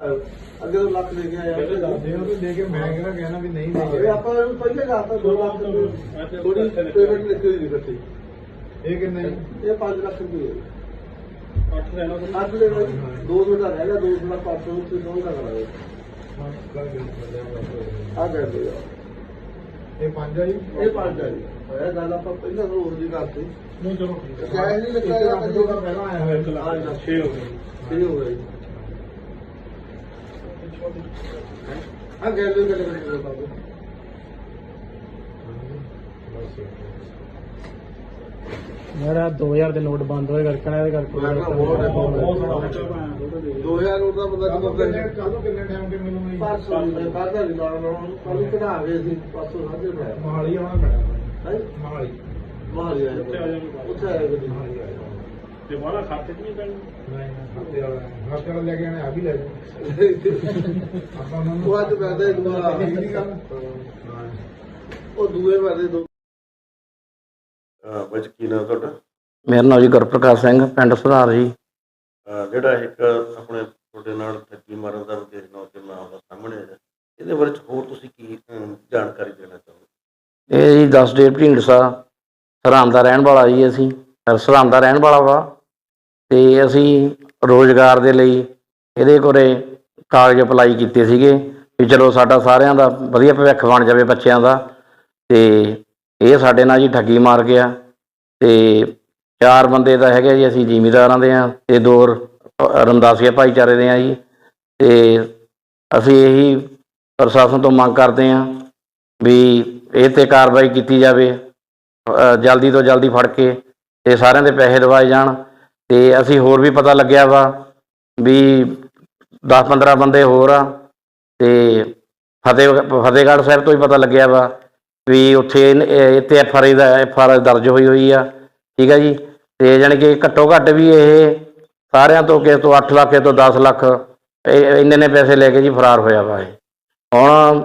ਅੱਗੇ ਤੋਂ ਲੱਖ ਦੇ ਕੇ ਆਇਆ। ਪਹਿਲੇ ਦੱਸਦੇ ਹੋ ਵੀ ਦੇ ਕੇ ਮੈਂ ਕਿਹੜਾ ਕਹਿਣਾ ਵੀ ਨਹੀਂ ਦੇ ਕੇ ਆਪਾਂ ਨੂੰ ਪਹਿਲੇ ਜਾਤਾ 2 ਲੱਖ ਥੋੜੀ ਪੇਮੈਂਟ ਲਿਖੀ ਹੋਈ ਇਕੱਠੀ ਇਹ ਕਿੰਨੇ? ਇਹ 5 ਲੱਖ ਰੁਪਏ। ਅੱਠ ਲੈਣਾ ਅੱਠ ਦੇ ਵਿੱਚ ਦੋ ਸੌ ਦਾ ਰਹਿ ਗਿਆ ਦੋ ਸੌ ਦਾ 500 ਰੁਪਏ ਦੋ ਦਾ ਕਰਾਂਗੇ ਆ ਕਰ ਦਿਓ ਇਹ ਪੰਜ ਆ ਜੀ? ਇਹ ਪੰਜ ਆ ਜੀ। ਹੋਇਆ ਗੱਲ ਆਪਾਂ ਪਹਿਲਾਂ ਤੋਂ ਹੋਰ ਦੀ ਕਰਤੀ ਨਹੀਂ ਚਲੋ। ਠੀਕ ਹੈ ਕੈਸ਼ ਨਹੀਂ ਇੱਕ ਲੱਗਿਆ ਲੱਖ ਤੋਂ ਤਾਂ ਪਹਿਲਾਂ ਆਇਆ ਹੋਇਆ ਇੱਕ ਲੱਖ ਹਾਂ ਜੀ ਛੇ ਹੋ ਗਏ। ਇਹ ਹੋ ਗਿਆ ਜੀ ਆ ਗੈਰ ਦੇ ਗੱਲ ਕਰੀ ਬਾਬੂ ਮੇਰਾ 2000 ਦੇ ਨੋਟ ਬੰਦ ਹੋਏ ਕਰਕੇ ਨਾ ਇਹਦੇ ਕਰਕੇ ਮੈਂ ਕਿਹਾ ਬਹੁਤ ਹੈ, ਬਹੁਤ ਹੈ। ਬਹੁਤ ਸਾਰਾ ਬੱਚਾ ਪਾਇਆ 2000 ਰੁਪਏ ਦਾ ਬੰਦਾ ਕੱਲ੍ਹ ਕਿਦੋਂ ਕਿੰਨੇ ਕਰੇ ਕੱਲ੍ਹ ਕਿੰਨੇ ਟਾਈਮ ਤੇ ਮਿਲੂਗਾ ਜੀ? 500 ਰੁਪਏ ਕਾਹਦਾ ਨਹੀਂ ਲਾਉਣਾ ਕੱਲ ਕਢਾ ਗਏ ਸੀ 500 ਸਾਢੇ ਪਿਆ ਮਹਾਲੀ ਆਉਣਾ ਪੈਣਾ। ਹੈ? ਮਹਾਲੀ ਮਾਰੀ ਆਇਆ। ਉੱਥੇ ਆ ਜਾਣਗੇ। ਉੱਥੇ ਆਇਆ ਕਦੀ ਮਹਾਲੀ ਆ ਜਾਓ। ਤੇ ਬਾਹਲਾ ਖਾਤੇ 'ਚ ਨਹੀਂ ਪੈਣੀ। ਨਹੀਂ ਖਾਤੇ ਵਾਲਾ ਖਾਤੇ ਵਾਲਾ ਲੈ ਕੇ ਆਣੇ ਆ ਵੀ ਲੈ ਜਾਓ। ਆਪਾਂ ਉਹਨਾਂ ਨੂੰ ਉਹ ਅੱਜ ਪੈਦਾ ਹੀ ਦੁਬਾਰਾ ਆ ਠੀਕ ਨਹੀਂ ਗੱਲ ਹਾਂ। ਉਹ ਦੂਏ ਪੈਦੇ ਦੋ। ਵਿੱਚ ਕੀ ਨਾਮ ਤੁਹਾਡਾ? ਮੇਰਾ ਨਾਮ ਜੀ ਗੁਰਪ੍ਰਕਾਸ਼ ਸਿੰਘ ਪਿੰਡ ਸੁਧਾਰ ਜੀ। ਜਿਹੜਾ ਇੱਕ ਆਪਣੇ ਤੁਹਾਡੇ ਨਾਲ ਠੱਗੀ ਮਾਰਨ ਦਾ ਵਿਦੇਸ਼ ਨੌਜਵਾਨ ਨਾਮ ਦਾ ਸਾਹਮਣੇ ਆਇਆ ਇਹਦੇ ਬਾਰੇ ਹੋਰ ਤੁਸੀਂ ਕੀ ਜਾਣਕਾਰੀ ਦੇਣਾ ਚਾਹੋਗੇ? ਇਹ ਜੀ 10 ਡੇਟ ਢੀਂਡਸਾ ਸਰਾਮ ਦਾ ਰਹਿਣ ਵਾਲਾ ਜੀ ਅਸੀਂ। ਸਰਾਮ ਦਾ ਰਹਿਣ ਵਾਲਾ ਵਾ। ਤੇ ਅਸੀਂ ਰੋਜ਼ਗਾਰ ਦੇ ਲਈ ਇਹਦੇ ਕੋਲੇ ਕਾਗਜ਼ ਅਪਲਾਈ ਕੀਤੇ ਸੀਗੇ ਵੀ ਚਲੋ ਸਾਡਾ ਸਾਰਿਆਂ ਦਾ ਵਧੀਆ ਭਵਿੱਖ ਬਣ ਜਾਵੇ ਬੱਚਿਆਂ ਦਾ ਤੇ ਇਹ ਸਾਡੇ ਨਾਲ ਜੀ ਠੱਗੀ ਮਾਰ ਗਿਆ ਤੇ ਚਾਰ ਬੰਦੇ ਤਾਂ ਹੈਗੇ ਜੀ, ਅਸੀਂ ਜ਼ਿਮੀਦਾਰਾਂ ਦੇ ਆ ਤੇ ਦੋ ਰ- ਭਾਈਚਾਰੇ ਦੇ ਆ ਜੀ ਤੇ ਅਸੀਂ ਇਹੀ ਪ੍ਰਸ਼ਾਸਨ ਤੋਂ ਮੰਗ ਕਰਦੇ ਆ ਵੀ ਇਹ ਤੇ ਕਾਰਵਾਈ ਕੀਤੀ ਜਾਵੇ ਜਲਦੀ ਤੋਂ ਜਲਦੀ ਫੜ ਕੇ ਤੇ ਸਾਰਿਆਂ ਦੇ ਪੈਸੇ ਦਿਵਾਏ ਜਾਣ ਤੇ ਅਸੀਂ ਹੋਰ ਵੀ ਪਤਾ ਲੱਗਿਆ ਵਾ ਵੀ 10-15 ਬੰਦੇ ਹੋਰ ਆ ਤੇ ਫਤਿਹ ਫਤਿਹਗੜ੍ਹ ਸਾਹਿਬ ਤੋਂ ਵੀ ਪਤਾ ਲੱਗਿਆ ਵਾ ਵੀ ਉੱਥੇ ਇੱਥੇ ਇਹ ਐਫ ਆਰ ਆਈ ਦਾ ਐਫ ਆਰ ਆਈ ਦਰਜ ਹੋਈ ਹੋਈ ਆ, ਠੀਕ ਹੈ ਜੀ? ਤੇ ਜਾਣੀ ਕਿ ਘੱਟੋ ਘੱਟ ਵੀ ਇਹ ਸਾਰਿਆਂ ਤੋਂ ਕਿਸੇ ਤੋਂ 8 ਲੱਖ ਤੋਂ 10 ਲੱਖ ਇਹ ਇੰਨੇ ਨੇ ਪੈਸੇ ਲੈ ਕੇ ਜੀ ਫਰਾਰ ਹੋਇਆ ਵਾ ਇਹ। ਹੁਣ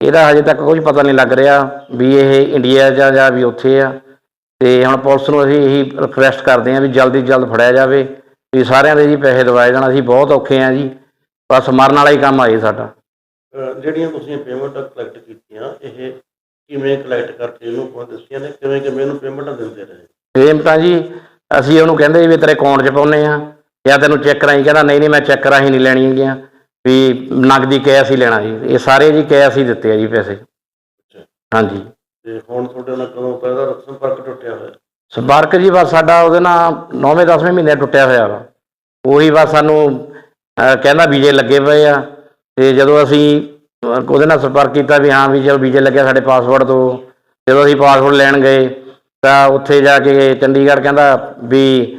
ਇਹਦਾ ਹਜੇ ਤੱਕ ਕੁਝ ਪਤਾ ਨਹੀਂ ਲੱਗ ਰਿਹਾ ਵੀ ਇਹ ਇੰਡੀਆ ਜਾਂ ਜਾਂ ਵੀ ਉੱਥੇ ਆ। ਤੇ ਹੁਣ ਪੁਲਿਸ ਨੂੰ ਅਸੀਂ ਇਹੀ ਰਿਕੁਐਸਟ ਕਰਦੇ ਹਾਂ ਵੀ ਜਲਦੀ ਜਲਦ ਫੜਿਆ ਜਾਵੇ। ਵੀ ਸਾਰਿਆਂ ਦੇ ਜੀ ਪੈਸੇ ਦਿਵਾਏ ਜਾਣ ਅਸੀਂ ਬਹੁਤ ਔਖੇ ਆ ਜੀ। ਬਸ ਮਰਨ ਵਾਲਾ ਹੀ ਕੰਮ ਆ ਜੀ ਸਾਡਾ। ਜਿਹੜੀਆਂ ਤੁਸੀਂ ਪੇਮੈਂਟ ਕਲੈਕਟ ਕੀਤੀਆਂ ਇਹ ਕਿਵੇਂ ਕਲੈਕਟ ਕਰਕੇ ਇਹਨੂੰ ਕੋਈ ਦੱਸੀਆਂ ਨੇ? ਕਿਵੇਂ ਕਿਵੇਂ ਇਹਨੂੰ ਪੇਮੈਂਟਾਂ ਦਿੰਦੇ ਰਹੇ? ਪੇਮੈਂਟਾਂ ਜੀ ਅਸੀਂ ਉਹਨੂੰ ਕਹਿੰਦੇ ਵੀ ਤੇਰੇ ਅਕਾਊਂਟ 'ਚ ਪਾਉਨੇ ਆ ਜਾਂ ਤੈਨੂੰ ਚੈੱਕ ਰਾਹੀਂ ਕਹਿੰਦਾ ਨਹੀਂ ਨਹੀਂ ਮੈਂ ਚੈੱਕ ਰਾਹੀਂ ਨਹੀਂ ਲੈਣੀ ਹੈਗੀਆਂ। ਵੀ ਨਗਦੀ ਕੈਸ਼ ਹੀ ਲੈਣਾ ਜੀ। ਇਹ ਸਾਰੇ ਜੀ ਕੈਸ਼ ਹੀ ਦਿੱਤੇ ਆ ਜੀ ਪੈਸੇ। ਹਾਂਜੀ। ਤੇ ਹੁਣ ਤੁਹਾਡੇ ਨਾਲ ਕਦੋਂ ਤੋਂ ਸੰਪਰਕ ਟੁੱਟਿਆ ਹੋਇਆ। ਸੰਪਰਕ ਜੀ ਬਸ ਸਾਡਾ ਉਹਦੇ ਨਾਲ 9ਵੇਂ 10ਵੇਂ ਮਹੀਨੇ ਟੁੱਟਿਆ ਹੋਇਆ ਵਾ। ਉਹੀ ਬਸ ਸਾਨੂੰ ਅਹ, ਕਹਿੰਦਾ ਵੀਜ਼ੇ ਲੱਗੇ ਪਏ ਆ। ਤੇ ਜਦੋਂ ਅਸੀਂ ਉਹਦੇ ਨਾਲ ਸੰਪਰਕ ਕੀਤਾ ਵੀ ਹਾਂ ਵੀ ਜਦੋਂ ਵੀਜ਼ੇ ਲੱਗਿਆ ਸਾਡੇ ਪਾਸਪੋਰਟ ਤੋਂ ਜਦੋਂ ਅਸੀਂ ਪਾਸਪੋਰਟ ਲੈਣ ਗਏ ਤਾਂ ਉੱਥੇ ਜਾ ਕੇ ਚੰਡੀਗੜ੍ਹ ਕਹਿੰਦਾ ਵੀ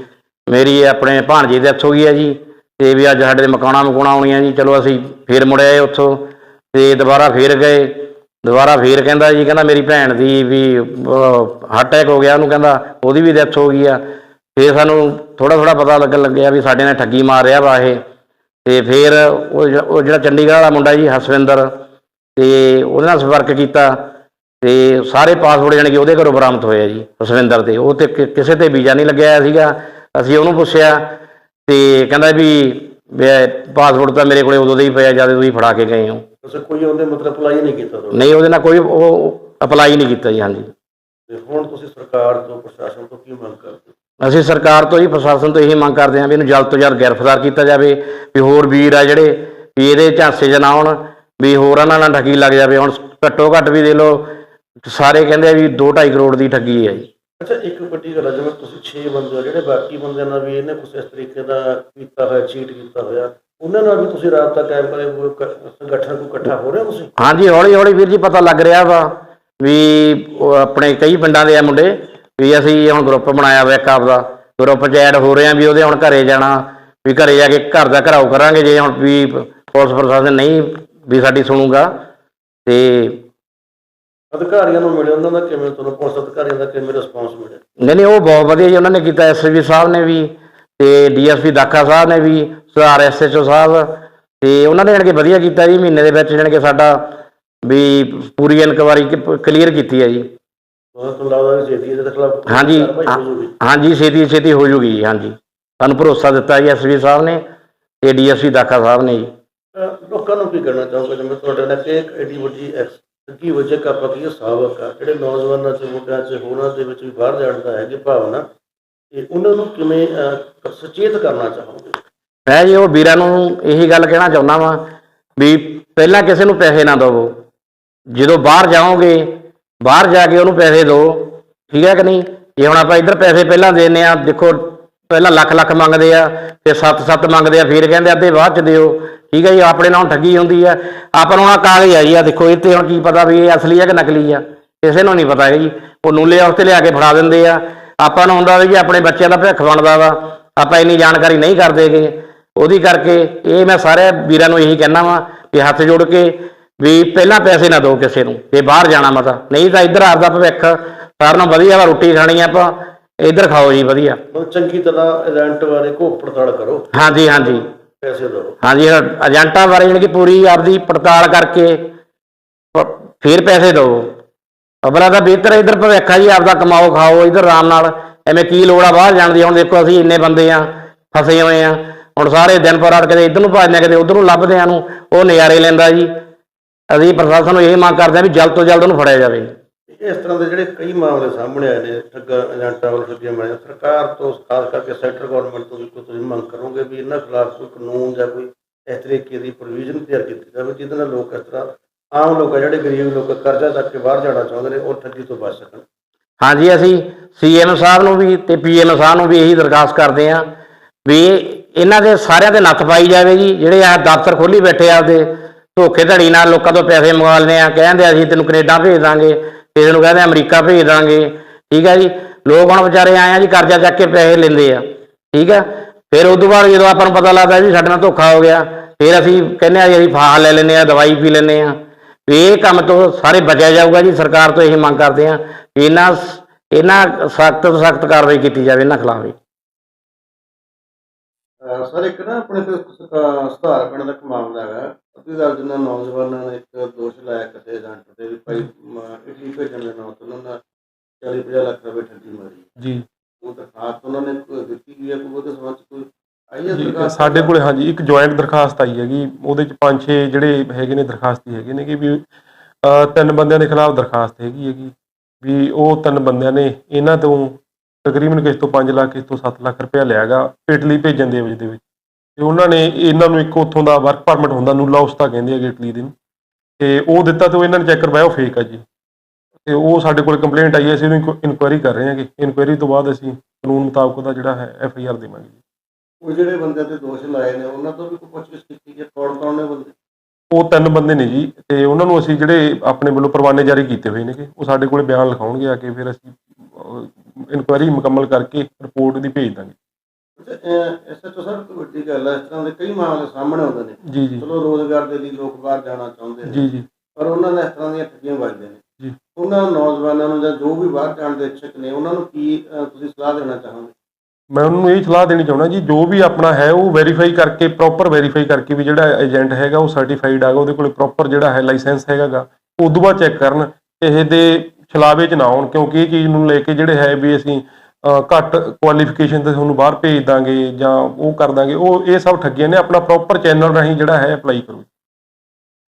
ਮੇਰੀ ਆਪਣੇ ਭਾਣਜੀ ਦੀ ਡੈਥ ਹੋ ਗਈ ਹੈ ਜੀ। ਤੇ ਵੀ ਅੱਜ ਸਾਡੇ ਦੇ ਮਕਾਨਾਂ ਮਕਾਉਣਾ ਆਉਣੀਆਂ ਜੀ। ਚਲੋ ਅਸੀਂ ਫੇਰ ਮੁੜ ਆਏ ਉੱਥੋਂ। ਤੇ ਦੁਬਾਰਾ ਫੇਰ ਗਏ। ਦੁਬਾਰਾ ਫੇਰ ਕਹਿੰਦਾ ਜੀ, ਕਹਿੰਦਾ ਮੇਰੀ ਭੈਣ ਦੀ ਵੀ ਹਾਰਟ ਅਟੈਕ ਹੋ ਗਿਆ, ਉਹਨੂੰ ਕਹਿੰਦਾ ਉਹਦੀ ਵੀ ਡੈਥ ਹੋ ਗਈ ਆ। ਫੇਰ ਸਾਨੂੰ ਥੋੜਾ ਥੋੜਾ ਪਤਾ ਲੱਗਣ ਲੱਗਿਆ ਵੀ ਸਾਡੇ ਨਾਲ ਠੱਗੀ ਮਾਰ ਰਿਹਾ ਵਾ ਇਹ। ਤੇ ਫੇਰ ਉਹ ਜਿਹੜਾ- ਉਹ ਜਿਹੜਾ ਚੰਡੀਗੜ੍ਹ ਵਾਲਾ ਮੁੰਡਾ ਜੀ ਹਸਵਿੰਦਰ ਤੇ ਉਹਦੇ ਨਾਲ ਸੰਪਰਕ ਕੀਤਾ। ਤੇ ਸਾਰੇ ਪਾਸਪੋਰਟ ਜਾਣੀ ਕਿ ਉਹਦੇ ਘਰੋਂ ਬਰਾਮਦ ਹੋਏ ਆ ਜੀ ਹਸਵਿੰਦਰ ਦੇ। ਉਹ ਤੇ ਕਿ- ਕਿਸੇ ਤੇ ਵੀਜ਼ਾ ਨਹੀਂ ਲੱਗਿਆ ਸੀਗਾ। ਅਸੀਂ ਉਹਨੂੰ ਪੁੱਛਿਆ ਤੇ ਕਹਿੰਦਾ ਵੀ ਪਾਸਪੋਰਟ ਤਾਂ ਮੇਰੇ ਕੋਲੇ ਉਦੋਂ ਦੇ ਹੀ ਪਿਆ ਜਦ ਤੁਸੀਂ ਫੜਾ ਕੇ ਗਏ ਹੋ। ਤੁਸੀਂ ਕੋਈ ਉਹਦੇ ਮਤਲਬ ਅਪਲਾਈ ਨਹੀਂ ਕੀਤਾ ਤੁਹਾਡਾ? ਨਹੀਂ ਉਹਦੇ ਨਾਲ ਕੋਈ ਉਹ ਅਪਲਾਈ ਨਹੀਂ ਕੀਤਾ ਜੀ ਹਾਂਜੀ। ਤੇ ਹੁਣ ਤੁਸੀਂ ਸਰਕਾਰ ਤੋਂ ਪ੍ਰਸ਼ਾਸਨ ਤੋਂ ਕੀ ਮੰਗ ਕਰਦੇ ਹੋ? ਅਸੀਂ ਸਰਕਾਰ ਤੋਂ ਹੀ ਪ੍ਰਸ਼ਾਸਨ ਤੋਂ ਇਹੀ ਮੰਗ ਕਰਦੇ ਹਾਂ ਵੀ ਇਹਨੂੰ ਜਲਦ ਤੋਂ ਜਲਦ ਗ੍ਰਿਫਤਾਰ ਕੀਤਾ ਜਾਵੇ ਵੀ ਹੋਰ ਵੀਰ ਆ ਜਿਹੜੇ ਵੀ ਇਹਦੇ ਝਾਂਸੇ 'ਚ ਨਾ ਆਉਣ ਵੀ ਹੋਰਾਂ ਨਾਲ ਠੱਗੀ ਲੱਗ ਜਾਵੇ। ਹੁਣ ਘੱਟੋ ਘੱਟ ਵੀ ਦੇ ਲਓ ਸਾਰੇ ਕਹਿੰਦੇ ਆ ਵੀ 2.5 ਕਰੋੜ ਦੀ ਠੱਗੀ ਹੈ ਜੀ। ਅੱਛਾ, ਇੱਕ ਵੱਡੀ ਗੱਲ ਹੈ ਜਿਵੇਂ ਤੁਸੀਂ 6 ਬੰਦੇ ਹੋ, ਜਿਹੜੇ ਬਾਕੀ ਬੰਦਿਆਂ ਨਾਲ ਵੀ ਇਹਨੇ ਕੁਛ ਇਸ ਤਰੀਕੇ ਦਾ ਕੀਤਾ ਹੋਇਆ ਚੀਟ ਕੀਤਾ ਹੋਇਆ, ਉਹਨਾਂ ਨਾਲ ਵੀ ਤੁਸੀਂ ਰਾਬਤਾ ਕਾਇਮ ਕਰੇ ਕੋਈ ਕ- ਸੰਗਠਨ ਕੋਈ ਇਕੱਠਾ ਹੋ ਰਿਹਾ ਤੁਸੀਂ? ਹਾਂਜੀ ਹੌਲੀ ਹੌਲੀ ਵੀਰ ਜੀ ਪਤਾ ਲੱਗ ਰਿਹਾ ਵਾ ਵੀ ਉਹ ਆਪਣੇ ਕਈ ਪਿੰਡਾਂ ਦੇ ਆ ਮੁੰਡੇ, ਵੀ ਅਸੀਂ ਹੁਣ ਗਰੁੱਪ ਬਣਾਇਆ ਹੋਇਆ ਇੱਕ ਆਪਦਾ ਗਰੁੱਪ 'ਚ ਐਡ ਹੋ ਰਹੇ ਆ ਵੀ ਉਹਦੇ ਹੁਣ ਘਰੇ ਜਾਣਾ, ਵੀ ਘਰੇ ਜਾ ਕੇ ਘਰ ਦਾ ਘਰਾਓ ਕਰਾਂਗੇ, ਜੇ ਹੁਣ ਵੀ ਪੁਲਿਸ ਪ੍ਰਸ਼ਾਸਨ ਨਹੀਂ ਵੀ ਸਾਡੀ ਸੁਣੂਗਾ, ਤੇ ਅਧਿਕਾਰੀਆਂ ਨੂੰ ਮਿਲੇ ਉਹਨਾਂ ਦਾ ਕਿਵੇਂ ਤੁਹਾਨੂੰ ਪੁਲਿਸ ਅਧਿਕਾਰੀਆਂ ਦਾ ਕਿਵੇਂ ਰਿਸਪੌਂਸ ਮਿਲਿਆ? ਨਹੀਂ ਨਹੀਂ ਉਹ ਬਹੁਤ ਵਧੀਆ ਜੀ ਉਹਨਾਂ ਨੇ ਕੀਤਾ ਐਸਐਸਪੀ ਸਾਹਿਬ ਨੇ ਵੀ ਤੇ ਡੀਐਸਪੀ ਦਾਖਾ ਸਾਹਿਬ ਨੇ ਵੀ ਸੁਧਾਰ ਐਸਐਚਓ ਸਾਹਿਬ ਤੇ ਉਹਨਾਂ ਨੇ ਕਿ ਵਧੀਆ ਕੀਤਾ ਜੀ ਮਹੀਨੇ ਦੇ ਵਿੱਚ ਕਿ ਸਾਡਾ ਵੀ ਪੂਰੀ ਇਨਕੁਆਰੀ ਕਲੀਅਰ ਕੀਤੀ ਹੈ ਜੀ। ਉਹਨਾਂ ਤੋਂ ਲੱਗਦਾ ਛੇਤੀ ਇਹਦੇ ਖਿਲਾਫ ਹਾਂਜੀ ਹਾਂਜੀ ਛੇਤੀ ਛੇਤੀ ਹੋ ਜੂਗੀ ਜੀ ਹਾਂਜੀ। ਸਾਨੂੰ ਭਰੋਸਾ ਦਿੱਤਾ ਜੀ ਐਸਪੀ ਸਾਹਿਬ ਨੇ ਤੇ ਡੀਐਸਪੀ ਦਾਖਾ ਸਾਹਿਬ ਨੇ ਜੀ। ਲੋਕਾਂ ਨੂੰ ਕੀ ਕਹਿਣਾ ਚਾਹੋਗੇ? ਜਿਵੇਂ ਤੁਹਾਡੇ ਨਾਲ ਇੱਕ ਐਡੀ ਵੱਡੀ ਕੀ ਵਜ੍ਹਾ ਕਿ ਆਪਾਂ ਸਾਬਕ ਆ? ਜਿਹੜੇ ਨੌਜਵਾਨਾਂ ਚ ਮੁੰਡਿਆਂ ਚ ਹੋਰਾਂ ਦੇ ਵਿੱਚ ਵੀ ਬਾਹਰ ਜਾਣ ਦਾ ਹੈਗੀ ਭਾਵਨਾ ਤੇ ਉਹਨਾਂ ਨੂੰ ਕਿਵੇਂ ਅਹ, ਸੁਚੇਤ ਕਰਨਾ ਚਾਹੋਗੇ? ਮੈਂ ਜੀ ਉਹ ਵੀਰਾਂ ਨੂੰ ਇਹੀ ਗੱਲ ਕਹਿਣਾ ਚਾਹੁੰਦਾ ਵਾਂ ਵੀ ਪਹਿਲਾਂ ਕਿਸੇ ਨੂੰ ਪੈਸੇ ਨਾ ਦਿਵੋ। ਜਦੋਂ ਬਾਹਰ ਜਾਓਗੇ ਬਾਹਰ ਜਾ ਕੇ ਉਹਨੂੰ ਪੈਸੇ ਦਿਓ ਠੀਕ ਹੈ ਕਿ ਨਹੀਂ? ਜੇ ਹੁਣ ਆਪਾਂ ਇੱਧਰ ਪੈਸੇ ਪਹਿਲਾਂ ਦੇਨੇ ਆ ਦੇਖੋ ਪਹਿਲਾਂ ਲੱਖ ਲੱਖ ਮੰਗਦੇ ਆ ਫਿਰ 7-7 ਮੰਗਦੇ ਆ ਫਿਰ ਕਹਿੰਦੇ ਅੱਧੇ ਬਾਅਦ ਚ ਦਿਓ। ਠੀਕ ਹੈ ਜੀ ਆਪਣੇ ਨਾਲ ਠੱਗੀ ਹੁੰਦੀ ਆ। ਆਪਾਂ ਨੂੰ ਆ ਕਾਗਜ਼ ਆ ਜੀ ਆ ਦੇਖੋ ਇਹ ਤੇ ਹੁਣ ਕੀ ਪਤਾ ਵੀ ਇਹ ਅਸਲੀ ਆ ਕਿ ਨਕਲੀ ਆ। ਕਿਸੇ ਨੂੰ ਨਹੀਂ ਪਤਾ ਹੈ ਜੀ। ਉਹ ਨੂਲੇ ਹਫ਼ਤੇ ਲਿਆ ਕੇ ਫੜਾ ਦਿੰਦੇ ਆ। ਆਪਾਂ ਨੂੰ ਹੁੰਦਾ ਵੀ ਜੀ ਆਪਣੇ ਬੱਚਿਆਂ ਦਾ ਭਵਿੱਖ ਬਣਦਾ ਵਾ। ਆਪਾਂ ਇੰਨੀ ਜਾਣਕਾਰੀ ਨਹੀਂ ਕਰਦੇਗੇ ਉਹਦੀ ਕਰਕੇ ਇਹ ਮੈਂ ਸਾਰੇ ਵੀਰਾਂ ਨੂੰ ਇਹੀ ਕਹਿਣਾ ਵਾਂ ਕਿ ਹੱਥ ਜੋੜ ਕੇ ਵੀ ਪਹਿਲਾਂ ਪੈਸੇ ਨਾ ਦਿਓ ਕਿਸੇ ਨੂੰ ਤੇ ਬਾਹਰ ਜਾਣਾ ਮਤਾ ਨਹੀਂ ਤਾਂ ਇੱਧਰ ਆਪਦਾ ਭਵਿੱਖ ਸਾਰਿਆਂ ਨਾਲੋਂ ਵਧੀਆ ਵਾ ਰੋਟੀ ਖਾਣੀ ਆ ਆਪਾਂ। ਇੱਧਰ ਖਾਓ ਜੀ ਵਧੀਆ। ਚੰਗੀ ਤਰ੍ਹਾਂ ਏਜੰਟ ਬਾਰੇ ਪੜਤਾਲ ਕਰੋ। ਹਾਂਜੀ ਹਾਂਜੀ। ਪੈਸੇ ਦਿਓ ਹਾਂਜੀ ਏਜੰਟਾਂ ਬਾਰੇ ਜਾਣੀ ਕਿ ਪੂਰੀ ਆਪਦੀ ਪੜਤਾਲ ਕਰਕੇ ਪ- ਫਿਰ ਪੈਸੇ ਦਿਓ। ਅਬਲਾ ਤਾਂ ਬਿਹਤਰ ਇੱਧਰ ਭਵਿੱਖ ਆ ਜੀ, ਆਪਦਾ ਕਮਾਓ, ਖਾਓ, ਇੱਧਰ ਆਰਾਮ ਨਾਲ। ਐਵੇਂ ਕੀ ਲੋੜ ਆ ਬਾਹਰ ਜਾਣ ਦੀ? ਹੁਣ ਦੇਖੋ ਅਸੀਂ ਇੰਨੇ ਬੰਦੇ ਆ, ਫਸੇ ਹੋਏ ਆ। ਹੁਣ ਸਾਰੇ ਦਿਨ ਪਰ ਰਾਤ ਕਦੇ ਇੱਧਰ ਨੂੰ ਭੱਜਦੇ ਆ ਕਦੇ ਉੱਧਰ ਨੂੰ ਲੱਭਦੇ ਆ ਨੂੰ, ਉਹ ਨਜ਼ਾਰੇ ਲੈਂਦਾ ਜੀ। ਅਸੀਂ ਪ੍ਰਸ਼ਾਸਨ ਨੂੰ ਇਹ ਮੰਗ ਕਰਦੇ ਆ ਵੀ ਜਲਦ ਤੋਂ ਜਲਦ ਉਹਨੂੰ ਫੜਿਆ ਜਾਵੇ। ਇਸ ਤਰ੍ਹਾਂ ਦੇ ਜਿਹੜੇ ਕਈ ਮਾਮਲੇ ਸਾਹਮਣੇ ਆਏ ਨੇ, ਠੱਗਾ, ਏਜੰਟਾਂ ਵੱਲੋਂ ਠੱਗੀਆਂ ਮਾਰੀਆਂ। ਸਰਕਾਰ ਤੋਂ, ਖਾਸ ਕਰਕੇ ਸੈਂਟਰ ਗਵਰਨਮੈਂਟ ਤੋਂ ਵੀ ਕੋਈ ਤੁਸੀਂ ਮੰਗ ਕਰੋਗੇ ਵੀ ਇਹਨਾਂ ਖਿਲਾਫ ਕੋਈ ਕਾਨੂੰਨ ਜਾਂ ਕੋਈ ਇਸ ਤਰੀਕੇ ਦੀ ਪ੍ਰੋਵੀਜ਼ਨ ਤਿਆਰ ਕੀਤੀ ਜਾਵੇ, ਜਿਹਦੇ ਨਾਲ ਲੋਕ ਇਸ ਤਰ੍ਹਾਂ ਆਮ ਲੋਕ ਆ, ਜਿਹੜੇ ਗਰੀਬ ਲੋਕ ਕਰਜ਼ਾ ਚੱਕ ਕੇ ਬਾਹਰ ਜਾਣਾ ਚਾਹੁੰਦੇ ਨੇ, ਉਹ ਠੱਗੀ ਤੋਂ ਬਚ ਸਕਣ। ਹਾਂਜੀ, ਅਸੀਂ ਸੀਐਮ ਸਾਹਿਬ ਨੂੰ ਵੀ ਤੇ ਪੀਐਮ ਸਾਹਿਬ ਨੂੰ ਵੀ ਇਹੀ ਦਰਖਾਸਤ ਕਰਦੇ ਹਾਂ ਵੀ ਇਹਨਾਂ ਦੇ ਸਾਰਿਆਂ ਦੇ ਨੱਥ ਪਾਈ ਜਾਵੇ ਜੀ, ਜਿਹੜੇ ਆ ਦਫ਼ਤਰ ਖੋਲੀ ਬੈਠੇ ਆ ਆਪਦੇ ਧੋਖੇ ਧੜੀ ਨਾਲ ਲੋਕਾਂ ਤੋਂ ਪੈਸੇ ਮੰਗਵਾ ਲੈਂਦੇ ਆ, ਕਹਿੰਦੇ ਅਸੀਂ ਤੈਨੂੰ ਕੈਨੇਡਾ ਭੇਜ ਦਾਂਗੇ। ਕਿਸੇ ਨੂੰ ਕਹਿੰਦੇ ਅਮਰੀਕਾ ਭੇਜ ਦਾਂਗੇ, ਠੀਕ ਹੈ ਜੀ? ਲੋਕ ਹੁਣ ਵਿਚਾਰੇ ਆਏ ਆ ਜੀ, ਕਰਜ਼ਾ ਚੱਕ ਕੇ ਪੈਸੇ ਲੈਂਦੇ ਆ, ਠੀਕ ਹੈ? ਫਿਰ ਉਸ ਤੋਂ ਬਾਅਦ ਜਦੋਂ ਆਪਾਂ ਨੂੰ ਪਤਾ ਲੱਗਦਾ ਵੀ ਸਾਡੇ ਨਾਲ ਧੋਖਾ ਹੋ ਗਿਆ, ਫਿਰ ਅਸੀਂ ਕਹਿੰਦੇ ਆ ਜੀ, ਅਸੀਂ ਫਾਹ ਲੈ ਲੈਂਦੇ ਆ, ਦਵਾਈ ਪੀ ਲੈਂਦੇ ਆ। ਇਹ ਕੰਮ ਤੋਂ ਸਾਰੇ ਬਚਿਆ ਜਾਊਗਾ ਜੀ, ਸਰਕਾਰ ਤੋਂ ਇਹ ਮੰਗ ਕਰਦੇ ਆ ਇਹਨਾਂ ਇਹਨਾਂ ਸਖਤ ਤੋਂ ਸਖਤ ਕਾਰਵਾਈ ਕੀਤੀ ਜਾਵੇ, ਇਹਨਾਂ ਖਿਲਾਫ ਵੀ। ਸਰ, ਇੱਕ ਨਾ ਆਪਣੇ ਤੇ ਸੁਧਾਰ ਪਿੰਡ ਦਾ ਇੱਕ ਮਾਮਲਾ ਹੈਗਾ। ਅੱਧੀ ਦਰਜਨ ਨੌਜਵਾਨਾਂ ਨੇ ਇੱਕ ਦੋਸ਼ ਲਾਇਆ ਕਿਸੇ ਏਜੰਟ ਤੇ ਵੀ ਭਾਈ ਮ- ਇਟਲੀ ਭੇਜਣ ਦੇ ਨਾਂ ਤੇ ਉਹਨਾਂ ਨੇ 40 50 ਲੱਖ ਰੁਪਏ ਠੱਗੀ ਮਾਰੀ। ਜੀ। ਉਹ ਦਰਖਾਸਤ ਉਹਨਾਂ ਨੇ ਕੋਈ ਦਿੱਤੀ ਗਈ ਹੈ ਕੋਈ ਉਹਦੇ ਸੰਬੰਧ 'ਚ ਕੋਈ ਆਈ ਹੈ ਜੀ, ਦਰਖਾਸਤ? ਸਾਡੇ ਕੋਲੇ ਹਾਂਜੀ ਇੱਕ ਜੁਆਇੰਟ ਦਰਖਾਸਤ ਆਈ ਹੈਗੀ। ਉਹਦੇ ਚ ਪੰਜ ਛੇ ਜਿਹੜੇ ਹੈਗੇ ਨੇ ਦਰਖਾਸਤੀ ਹੈਗੇ ਨੇ ਕਿ ਵੀ ਅਹ, ਤਿੰਨ ਬੰਦਿਆਂ ਦੇ ਖਿਲਾਫ ਦਰਖਾਸਤ ਹੈਗੀ ਹੈਗੀ। ਵੀ ਉਹ ਤਿੰਨ ਬੰਦਿਆਂ ਨੇ ਇਹਨਾਂ ਤੋਂ ਤਕਰੀਬਨ ਕਿਸ ਤੋਂ 5 ਲੱਖ ਕਿਸ ਤੋਂ 7 ਲੱਖ ਰੁਪਇਆ ਲਿਆਗਾ ਇਟਲੀ ਭੇਜਣ ਦੇ ਵਿੱਚ ਦੇ ਵਿੱਚ। ਤੇ ਉਹਨਾਂ ਨੇ ਇਹਨਾਂ ਨੂੰ ਇੱਕ ਉੱਥੋਂ ਦਾ ਵਰਕ ਪਰਮਿਟ ਹੁੰਦਾ ਨੂਲਾ ਉਸਤਾ ਕਹਿੰਦੇ ਹੈਗੇ ਇਟਲੀ ਦੇ ਨੂੰ। ਤੇ ਉਹ ਦਿੱਤਾ ਤੇ ਉਹ ਇਹਨਾਂ ਨੇ ਚੈੱਕ ਕਰਵਾਇਆ ਉਹ ਫੇਕ ਆ ਜੀ। ਤੇ ਉਹ ਸਾਡੇ ਕੋਲ ਕੰਪਲੇਂਟ ਆਈ ਹੈ ਅਸੀਂ ਉਹਨੂੰ ਇਨਕੁਆਇਰੀ ਕਰ ਰਹੇ ਹਾਂ ਕਿ ਇਨਕੁਆਇਰੀ ਤੋਂ ਬਾਅਦ ਅਸੀਂ ਕਾਨੂੰਨ ਮੁਤਾਬਕ ਉਹਦਾ ਜਿਹੜਾ ਹੈ ਐਫ ਆਈ ਆਰ ਦੇਵਾਂਗੇ ਜੀ। ਉਹ ਜਿਹੜੇ ਬੰਦਿਆਂ ਤੇ ਦੋਸ਼ ਲਾਏ ਨੇ ਉਹਨਾਂ ਤੋਂ ਵੀ ਕੋਈ ਪੁੱਛਗਿੱਛ ਕੀਤੀ ਗਈ ਕੌਣ ਕੌਣ ਨੇ ਬੰਦੇ? ਉਹ ਤਿੰਨ ਬੰਦੇ ਨੇ ਜੀ ਤੇ ਉਹਨਾਂ ਨੂੰ ਅਸੀਂ ਜਿਹੜੇ ਆਪਣੇ ਵੱਲੋਂ ਪਰਵਾਨੇ ਜਾਰੀ ਕੀਤੇ ਹੋਏ ਨੇਗੇ। ਉਹ ਸਾਡੇ ਕੋਲੇ ਬਿਆਨ ਲਿਖਾਉਣਗੇ ਆ ਕੇ ਫਿਰ ਅਸੀਂ ਇਨਕੁਆਇਰੀ ਮੁਕੰਮਲ ਕਰਕੇ ਰਿਪੋਰਟ ਦੀ ਭੇਜ ਦਾਂਗੇ। ਐਸਐਚਓ ਸਰ ਕੋਈ ਵੱਡੀ ਗੱਲ ਹੈ ਇਸ ਤਰ੍ਹਾਂ ਦੇ ਕਈ ਮਾਮਲੇ ਸਾਹਮਣੇ ਆਉਂਦੇ ਨੇ ਜੀ ਜੀ। ਚਲੋ ਰੋਜ਼ਗਾਰ ਦੇ ਲਈ ਲੋਕ ਬਾਹਰ ਜਾਣਾ ਚਾਹੁੰਦੇ ਨੇ। ਜੀ ਜੀ। ਪਰ ਉਹਨਾਂ ਨੇ ਇਸ ਤਰ੍ਹਾਂ ਦੀਆਂ ਠੱਗੀਆਂ ਵੱਜਦੇ ਨੇ। ਜੀ। ਉਹਨਾਂ ਨੌਜਵਾਨਾਂ ਨੂੰ ਜਾਂ ਜੋ ਵੀ ਬਾਹਰ ਜਾਣ ਦੇ ਇੱਛੁਕ ਨੇ ਉਹਨਾਂ ਨੂੰ ਕੀ ਅਹ, ਤੁਸੀਂ ਸਲਾਹ ਦੇਣਾ ਚਾਹੋਗੇ? ਮੈਂ ਉਹਨਾਂ ਨੂੰ ਇਹ ਸਲਾਹ ਦੇਣੀ ਚਾਹੁੰਦਾ ਜੀ ਜੋ ਵੀ ਆਪਣਾ ਹੈ ਉਹ ਵੈਰੀਫਾਈ ਕਰਕੇ ਪ੍ਰੋਪਰ ਵੈਰੀਫਾਈ ਕਰਕੇ ਵੀ ਜਿਹੜਾ ਏਜੰਟ ਹੈਗਾ ਉਹ ਸਰਟੀਫਾਈਡ ਹੈਗਾ ਉਹਦੇ ਕੋਲੇ ਪ੍ਰੋਪਰ ਜਿਹੜਾ ਹੈ ਲਾਇਸੈਂਸ ਹੈਗਾਗਾ ਉਸ ਤੋਂ ਬਾਅਦ ਚੈੱਕ ਕਰਨ ਕਿਸੇ ਦੇ ਛਲਾਵੇ ਚ ਨਾ ਆਉਣ ਕਿਉਂਕਿ ਇਹ ਚੀਜ਼ ਨੂੰ ਲੈ ਕੇ ਜਿਹੜੇ ਹੈ ਵੀ ਅਸੀਂ ਘੱਟ ਕੁਆਲੀਫਿਕੇਸ਼ਨ ਤੇ ਤੁਹਾਨੂੰ ਬਾਹਰ ਭੇਜ ਦਾਂਗੇ ਜਾਂ ਉਹ ਕਰ ਦਾਂਗੇ, ਉਹ ਇਹ ਸਭ ਠੱਗੀਆਂ ਨੇ, ਆਪਣਾ ਪ੍ਰੋਪਰ ਚੈਨਲ ਰਾਹੀਂ ਜਿਹੜਾ ਹੈ ਅਪਲਾਈ ਕਰੋ